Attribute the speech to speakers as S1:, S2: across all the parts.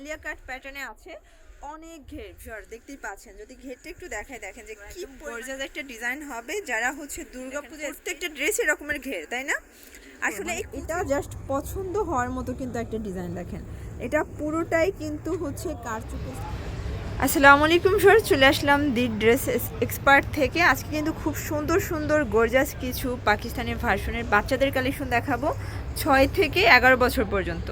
S1: আলিয়া কাট প্যাটার্নে আছে অনেক ঘের ভিউয়ার দেখতেই পাচ্ছেন। যদি ঘেরটা একটু দেখায় দেখেন যে কি গর্জাস একটা ডিজাইন হবে যারা হচ্ছে দুর্গাপূজা প্রত্যেকটা ড্রেস এরকমের ঘের তাই না? আসলে এটা জাস্ট পছন্দ হওয়ার মতো কিন্তু একটা ডিজাইন দেখেন। এটা পুরোটাই কিন্তু হচ্ছে কারচুপি। আসসালামু আলাইকুম স্যার চলে আসলাম দি ড্রেস এক্সপার্ট থেকে। আজকে কিন্তু খুব সুন্দর সুন্দর গর্জাস কিছু পাকিস্তানের ভার্সনের বাচ্চাদের কালেকশন দেখাবো ছয় থেকে এগারো বছর পর্যন্ত।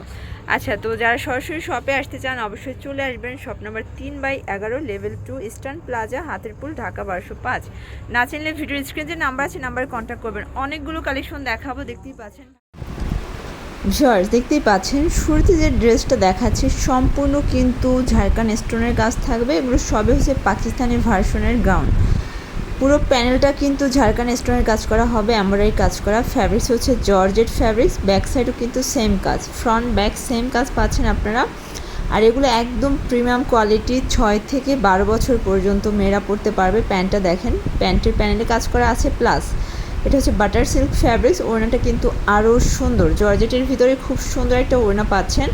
S1: আচ্ছা তো যারা সরাসরি শপে আসতে চান, অবশ্যই চলে আসবেন শপ নাম্বার তিন বাই এগারো level two Eastern Plaza Hatirpool Dhaka বারোশো পাঁচ। না চিনলে ভিডিও স্ক্রিনে যে নাম্বার আছে নাম্বারে কন্ট্যাক্ট করবেন। অনেকগুলো কালেকশন দেখাবো, দেখতেই পাচ্ছেন। ভিউয়ার্স দেখতেই পাচ্ছেন, শুরুতে যে ড্রেসটা দেখাচ্ছে, সম্পূর্ণ কিন্তু ঝাড়খান্ড স্টোনের কাজ থাকবে, এগুলো সবই হচ্ছে পাকিস্তানি ভার্সনের গাউন পুরো প্যানেলটা কিন্তু ঝাড়খান স্টোনের কাজ করা হবে এমব্রয়ডারি কাজ করা। ফ্যাব্রিক্স হচ্ছে জর্জেট ফ্যাব্রিক্স ব্যাক সাইডও কিন্তু সেম কাজ। ফ্রন্ট ব্যাক সেম কাজ পাচ্ছেন আপনারা। আর এগুলো একদম প্রিমিয়াম কোয়ালিটি ছয় থেকে বারো বছর পর্যন্ত মেয়েরা পরতে পারবে প্যান্টটা দেখেন। প্যান্টের প্যানেলে কাজ করা আছে প্লাস এটা হচ্ছে বাটার সিল্ক ফ্যাব্রিক্স ওড়নাটা কিন্তু আরও সুন্দর। জর্জেটের ভিতরে খুব সুন্দর একটা ওড়না পাচ্ছেন।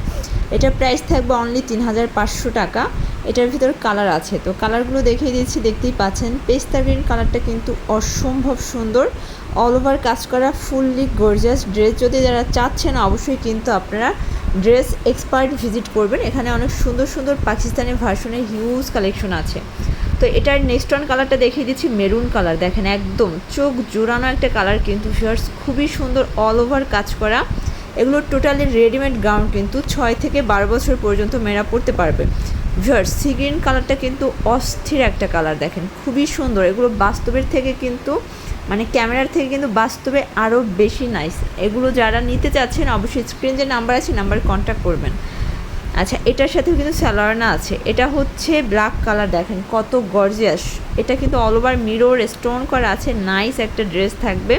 S1: এটার প্রাইস থাকবে অনলি তিন হাজার পাঁচশো টাকা। এটার ভিতর কালার আছে। তো কালারগুলো দেখিয়ে দিচ্ছি, দেখতেই পাচ্ছেন। পেস্তা গ্রিন কালারটা কিন্তু অসম্ভব সুন্দর। অল ওভার কাজ করা ফুললি গর্জাস ড্রেস যদি যারা চাচ্ছেন, অবশ্যই কিন্তু আপনারা ড্রেস এক্সপার্ট ভিজিট করবেন। এখানে অনেক সুন্দর সুন্দর পাকিস্তানি ভার্সনের হিউজ কালেকশন আছে। তো এটার নেক্সট ওয়ান কালারটা দেখিয়ে দিচ্ছি মেরুন কালার দেখেন একদম চোখ জোড়ানো একটা কালার কিন্তু ফিয়ার্স খুবই সুন্দর অল ওভার কাজ করা। এগুলো টোটালি রেডিমেড গাউন কিন্তু ছয় থেকে বারো বছর পর্যন্ত মেয়েরা পরতে পারবে। ভিয়ার্স সি গ্রিন কালারটা কিন্তু অস্থির একটা কালার দেখেন, খুবই সুন্দর। এগুলো বাস্তবের থেকে কিন্তু মানে ক্যামেরার থেকে কিন্তু বাস্তবে আরও বেশি নাইস এগুলো যারা নিতে চাচ্ছেন, অবশ্যই স্ক্রিন যে নাম্বার আছে নাম্বার কন্ট্যাক্ট করবেন। আচ্ছা এটার সাথেও কিন্তু স্যালোয়ারনা আছে। এটা হচ্ছে ব্ল্যাক কালার দেখেন, কত গর্জিয়াস এটা কিন্তু অল ওভার মিরর স্টোন করা আছে নাইস একটা ড্রেস থাকবে।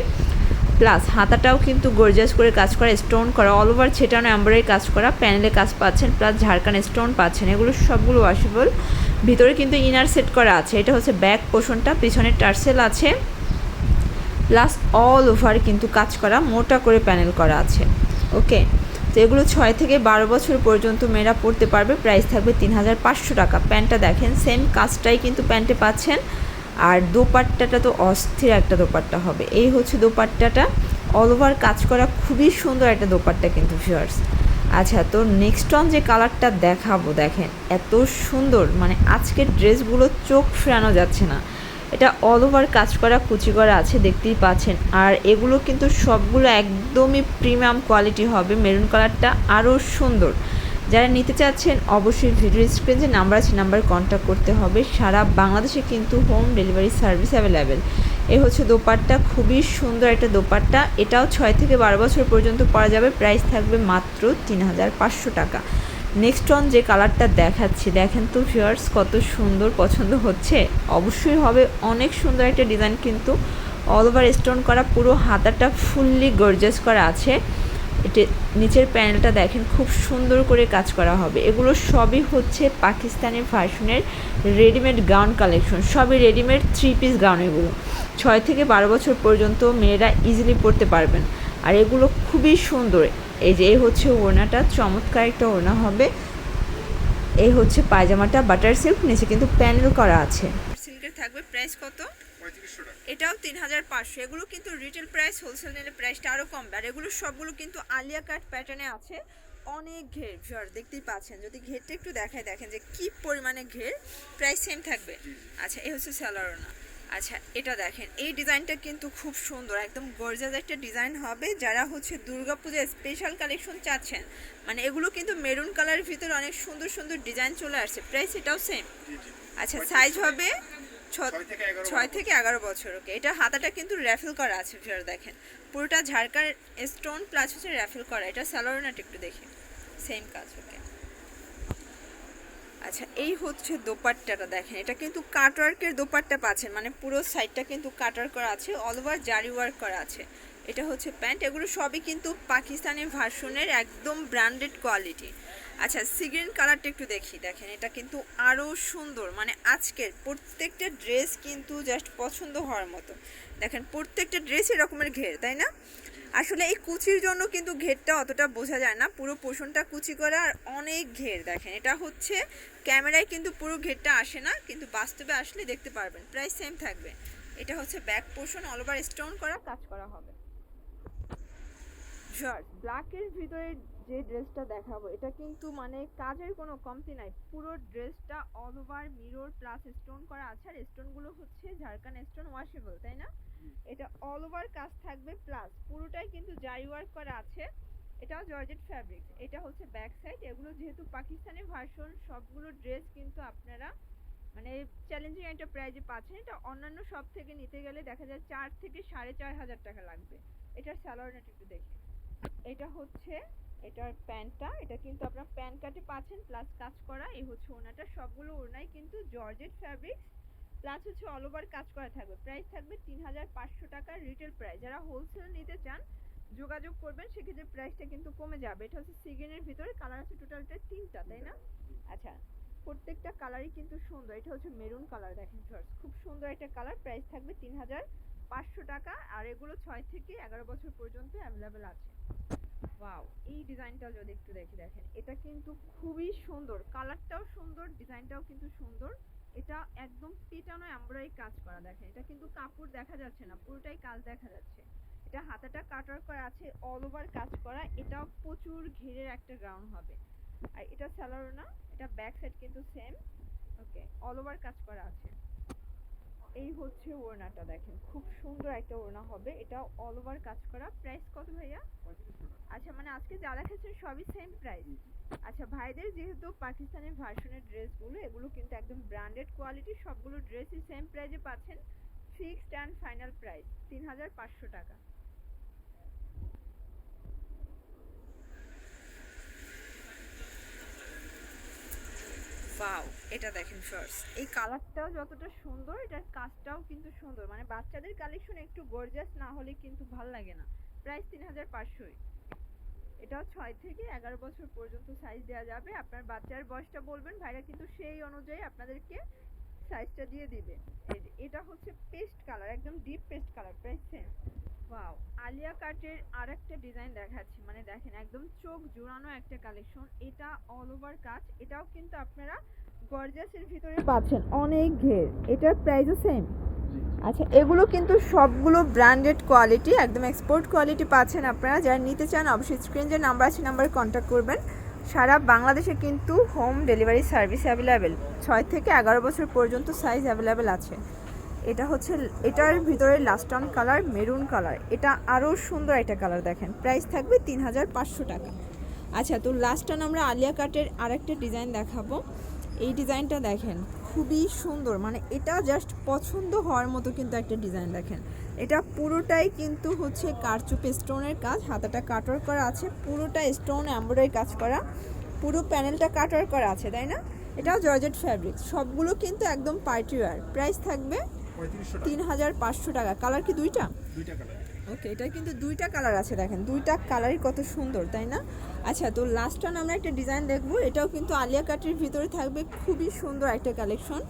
S1: প্লাস হাতাটাও কিন্তু গর্জিয়াস করে কাজ করা স্টোন করা অল ওভার ছেটানো এম্বরারি কাজ করা প্যানেলে কাজ পাচ্ছেন প্লাস ঝাড়খান স্টোন পাচ্ছেন, এগুলো সবগুলো ওয়াশেবল ভিতরে কিন্তু ইনার সেট করা আছে, এটা হচ্ছে ব্যাক পোষণটা পিছনে টার্সেল আছে। প্লাস অল ওভার কিন্তু কাজ করা, মোটা করে প্যানেল করা আছে। ওকে তো এগুলো ছয় থেকে বারো বছর পর্যন্ত মেয়েরা পড়তে পারবে প্রাইস থাকবে তিন হাজার পাঁচশো টাকা। প্যান্টটা দেখেন সেম কাজটাই কিন্তু প্যান্টে পাচ্ছেন। আর দোপাট্টাটা তো অস্থির একটা দোপাট্টা হবে। এই হচ্ছে দোপাট্টাটা। অল ওভার কাজ করা খুবই সুন্দর একটা দোপাট্টা কিন্তু ভিউয়ার্স আচ্ছা তো নেক্সট অন যে কালারটা দেখাবো, দেখেন, এত সুন্দর। মানে আজকের ড্রেসগুলো চোখ ফেরানো যাচ্ছে না। এটা অল ওভার কাজ করা, কুচি করা আছে, দেখতেই পাচ্ছেন। আর এগুলো কিন্তু সবগুলো একদমই প্রিমিয়াম কোয়ালিটি হবে। মেরুন কালারটা আরও সুন্দর। যারা নিতে চাচ্ছেন, অবশ্যই ভিডিও স্ক্রিন যে নাম্বার আছে নাম্বার কন্ট্যাক্ট করতে হবে। সারা বাংলাদেশে কিন্তু হোম ডেলিভারি সার্ভিস অ্যাভেলেবেল এ হচ্ছে দোপাট্টা, খুবই সুন্দর একটা দোপাট্টা। এটাও ছয় থেকে বারো বছর পর্যন্ত পরা যাবে। প্রাইস থাকবে মাত্র তিন হাজার পাঁচশো টাকা। নেক্সট অন যে কালারটা দেখাচ্ছি, দেখেন তো ফিয়ার্স কত সুন্দর পছন্দ হচ্ছে। অবশ্যই হবে, অনেক সুন্দর একটা ডিজাইন কিন্তু অল ওভার স্টোন করা, পুরো হাতাটা ফুললি গর্জাস করা আছে। নিচের প্যানেলটা দেখেন, খুব সুন্দর করে কাজ করা হবে। এগুলো সবই হচ্ছে পাকিস্তানি ফ্যাশনের রেডিমেড গাউন কালেকশন সবই রেডিমেড থ্রি পিস গাউন এগুলো। ছয় থেকে বারো বছর পর্যন্ত মেয়েরা ইজিলি পরতে পারবেন। আর এগুলো খুবই সুন্দর। এই যে, এই হচ্ছে ওড়নাটা, চমৎকার একটা ওড়না হবে। এই হচ্ছে পায়জামাটা বাটার সিল্ক নিচে কিন্তু প্যানেল করা আছে। সিল্কের থাকবে প্রাইস কত? এটাও তিন হাজার পাঁচশো। এগুলো কিন্তু রিটেল প্রাইস হোলসেল নিলে প্রাইসটা আরও কমবে। আর এগুলো সবগুলো কিন্তু আলিয়া কাট প্যাটার্নে আছে। অনেক ঘের ভিউয়ার দেখতেই পাচ্ছেন। যদি ঘেরটা একটু দেখায় দেখেন যে কি পরিমাণে ঘের। প্রাইস সেম থাকবে। আচ্ছা এ হচ্ছে স্যালোয়ারনা আচ্ছা এটা দেখেন এই ডিজাইনটা কিন্তু খুব সুন্দর একদম গর্জাস একটা ডিজাইন হবে। যারা হচ্ছে দুর্গাপূজা স্পেশাল কালেকশন চাচ্ছেন মানে এগুলো কিন্তু মেরুন কালারের ভিতরে অনেক সুন্দর সুন্দর ডিজাইন চলে আসছে। প্রাইস এটাও সেম আচ্ছা সাইজ হবে
S2: ছয় থেকে এগারো
S1: বছর। ওকে এটা হাতাটা কিন্তু র্যাফেল করা আছে ভিউয়ার দেখেন। পুরোটা ঝাড়কার স্টোন প্লাস হচ্ছে র্যাফেল করা এটা স্যালোরিনাটা একটু দেখি। সেম কাজ ওকে আচ্ছা এই হচ্ছে দোপাট্টাটা দেখেন এটা কিন্তু কাটওয়ার্কের দোপাট্টা পাচ্ছেন মানে পুরো সাইডটা কিন্তু কাটার করা আছে অল ওভার জারি ওয়ার্ক করা আছে। এটা হচ্ছে প্যান্ট এগুলো সবই কিন্তু পাকিস্তানি ভার্সনের একদম ব্র্যান্ডেড কোয়ালিটি আচ্ছা সিগ্রিন কালারটা একটু দেখি, দেখেন, এটা কিন্তু আরও সুন্দর। মানে আজকের প্রত্যেকটা ড্রেস কিন্তু জাস্ট পছন্দ হওয়ার মতো। দেখেন, প্রত্যেকটা ড্রেস এরকমের ঘের, তাই না? আসলে এই কুচির জন্য কিন্তু ঘেরটা অতটা বোঝা যায় না। পুরো পোষণটা কুচি করা আর অনেক ঘের, দেখেন। এটা হচ্ছে ক্যামেরায় কিন্তু পুরো ঘেরটা আসে না, কিন্তু বাস্তবে আসলে দেখতে পারবেন। প্রায় সেম থাকবে। এটা হচ্ছে ব্যাক পোষণ অল ওভার স্টোন করা, কাজ করা হবে। শর্ট ব্ল্যাকের ভিতরে যে ড্রেসটা দেখাবো এটা কিন্তু মানে কাজের কোনো কমতি নাই। পুরো ড্রেসটা all over mirror plus stone করা আছে আর স্টোনগুলো হচ্ছে ঝাড়খান স্টোন ওয়াশেবল তাই না? এটা অল ওভার কাজ থাকবে প্লাস পুরোটাই কিন্তু জারি ওয়ার্ক করা আছে। এটাও জর্জেট ফ্যাব্রিক এটা হচ্ছে ব্যাক সাইড এগুলো যেহেতু পাকিস্তানি ভার্সন সবগুলো ড্রেস কিন্তু আপনারা মানে চ্যালেঞ্জিং একটা প্রাইজে পাচ্ছেন। এটা অন্যান্য সব থেকে নিতে গেলে দেখা যায় চার থেকে সাড়ে চার হাজার টাকা লাগবে। এটার স্যালোয়ারটা একটু দেখি। এটা হচ্ছে এটার প্যান্টটা এটা কিন্তু আপনার প্যান্ট কাটে পাচ্ছেন প্লাস কাজ করা এই হচ্ছে ওনাটা। সবগুলো ওনাই কিন্তু জর্জেট ফ্যাব্রিক প্লাস হচ্ছে অল ওভার কাজ করা থাকবে। প্রাইস থাকবে তিন হাজার পাঁচশো টাকার রিটেল প্রাইস যারা হোলসেল নিতে চান যোগাযোগ করবেন সেক্ষেত্রে প্রাইসটা কিন্তু কমে যাবে। এটা হচ্ছে সিগিনের ভিতরে কালার আছে টোটালটা তিনটা তাই না? আচ্ছা প্রত্যেকটা কালারই কিন্তু সুন্দর। এটা হচ্ছে মেরুন কালার দেখেন ফার্স্ট খুব সুন্দর একটা কালার প্রাইস থাকবে তিন হাজার পাঁচশো টাকা আর এগুলো ছয় থেকে এগারো বছর পর্যন্ত অ্যাভেলেবেল আছে। ওয়াও এই ডিজাইনটাও যদি একটু দেখি দেখেন, এটা কিন্তু খুবই সুন্দর। কালারটাও সুন্দর ডিজাইনটাও কিন্তু সুন্দর। এটা একদম পেটানো এমব্রয়ডারি কাজ করা, দেখেন। এটা কিন্তু কাপড় দেখা যাচ্ছে না, পুরোটাই কাজ দেখা যাচ্ছে। এটা হাতাটা কাটার করা আছে অল ওভার কাজ করা, এটাও প্রচুর ঘিরের একটা গ্রাউন্ড হবে। আর এটা স্যালারও না, এটা ব্যাক সাইড কিন্তু সেম ওকে অল ওভার কাজ করা আছে। এই হচ্ছে ওড়নাটা, দেখেন। খুব সুন্দর একটা ওড়না হবে এটা অল ওভার কাজ করা। প্রাইস কত ভাইয়া? আচ্ছা মানে আজকে যা দেখাচ্ছেন সবই সেম প্রাইস আচ্ছা ভাইদের যেহেতু পাকিস্তানি ভার্সনের ড্রেসগুলো এগুলো কিন্তু একদম ব্র্যান্ডেড কোয়ালিটি সবগুলো ড্রেসই সেম প্রাইজে পাচ্ছেন ফিক্সড অ্যান্ড ফাইনাল প্রাইস তিন হাজার পাঁচশো টাকা। ওয়াও এটা দেখেন ফার্স্ট এই কালারটাও যতটা সুন্দর এটার কাজটাও কিন্তু সুন্দর। মানে বাচ্চাদের কালেকশন একটু গর্জাস না হলে কিন্তু ভালো লাগে না। প্রাইস তিন হাজার পাঁচশোই। এটাও ছয় থেকে এগারো বছর পর্যন্ত সাইজ দেওয়া যাবে। আপনার বাচ্চার বয়সটা বলবেন, ভাইরা কিন্তু সেই অনুযায়ী আপনাদেরকে সাইজটা দিয়ে দিবে। এটা হচ্ছে পেস্ট কালার একদম deep paste colour price same wow Alia কাটের আর একটা ডিজাইন দেখাচ্ছি মানে দেখেন একদম চোখ জোড়ানো একটা কালেকশন এটা অল ওভার কাজ, এটাও কিন্তু আপনারা গর্জাসের ভিতরে পাচ্ছেন, অনেক ঘের। এটার প্রাইসও সেম আচ্ছা এগুলো কিন্তু সবগুলো ব্র্যান্ডেড কোয়ালিটি একদম এক্সপোর্ট কোয়ালিটি পাচ্ছেন আপনারা। যারা নিতে চান, অবশ্যই স্ক্রিন যে নাম্বার আছে নাম্বারে কন্ট্যাক্ট করবেন। সারা বাংলাদেশে কিন্তু হোম ডেলিভারি সার্ভিস অ্যাভেলেবেল ছয় থেকে এগারো বছর পর্যন্ত সাইজ অ্যাভেলেবেল আছে। এটা হচ্ছে, এটার ভিতরে লাস্ট কালার মেরুন কালার এটা আরও সুন্দর একটা কালার দেখেন। প্রাইস থাকবে তিন হাজার পাঁচশো টাকা। আচ্ছা তো লাস্ট অন আমরা আলিয়া কাটের আরেকটা ডিজাইন দেখাবো। এই ডিজাইনটা দেখেন। খুবই সুন্দর। মানে এটা জাস্ট পছন্দ হওয়ার মতো কিন্তু একটা ডিজাইন দেখেন। এটা পুরোটাই কিন্তু হচ্ছে কারচুপ স্টোনের কাজ হাতাটা কাটার করা আছে পুরোটা স্টোন এমব্রয়ডারি কাজ করা পুরো প্যানেলটা কাটার করা আছে তাই না? এটাও জর্জেট ফ্যাব্রিক সবগুলো কিন্তু একদম পার্টি ওয়্যার প্রাইস থাকবে তিন হাজার পাঁচশো টাকা। কালার কি দুইটা?
S2: দুইটা কালার
S1: ওকে এটা কিন্তু দুইটা কালার আছে দেখেন। দুইটা কালারই কত সুন্দর, তাই না? আচ্ছা তো লাস্ট টাইম আমরা একটা ডিজাইন দেখব। এটাও কিন্তু আলিয়া কাটের ভিতরে থাকবে। খুবই সুন্দর একটা কালেকশন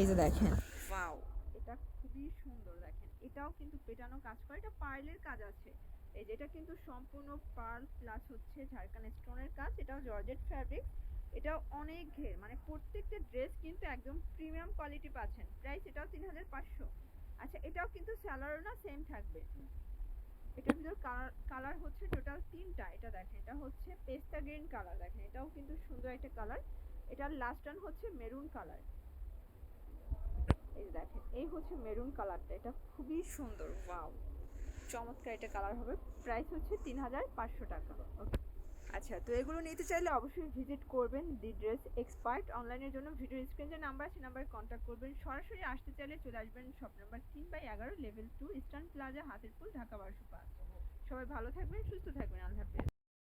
S1: এই যে দেখেন। ওয়াও এটা খুবই সুন্দর দেখেন। এটাও কিন্তু পেটানো কাজ করে। এটা পার্লের কাজ আছে। এই যেটা কিন্তু সম্পূর্ণ পার্ল প্লাস হচ্ছে ঝাড়খান স্টোনের কাজ। এটাও জর্জেট ফ্যাব্রিক এটাও অনেক ঘের। মানে প্রত্যেকটা ড্রেস কিন্তু একদম প্রিমিয়াম কোয়ালিটি পাচ্ছেন। প্রাইস এটাও তিন হাজার পাঁচশো। আচ্ছা এটাও কিন্তু স্যালারও না সেম থাকবে। এটার ভিতর কালার হচ্ছে টোটাল তিনটা। এটা দেখেন, এটা হচ্ছে পেস্তা গ্রিন কালার দেখেন, এটাও কিন্তু সুন্দর একটা কালার এটার লাস্ট টান হচ্ছে মেরুন কালার এই দেখেন, এই হচ্ছে মেরুন কালারটা এটা খুবই সুন্দর ওয়াও চমৎকার এটা কালার হবে। প্রাইস হচ্ছে তিন হাজার পাঁচশো টাকা। ওকে আচ্ছা তো এগুলো নিতে চাইলে অবশ্যই ভিজিট করবেন দি ড্রেস এক্সপার্ট। অনলাইনের জন্য ভিডিও স্ক্রিন যে নাম্বার আছে, নাম্বারে কন্ট্যাক্ট করবেন। সরাসরি আসতে চাইলে চলে আসবেন শপ নাম্বার তিন বাই এগারো level two Eastern Plaza Hatirpool Dhaka বারোশো পাঁচ সবাই ভালো থাকবেন, সুস্থ থাকবেন। আল্লাহ হাফেজ।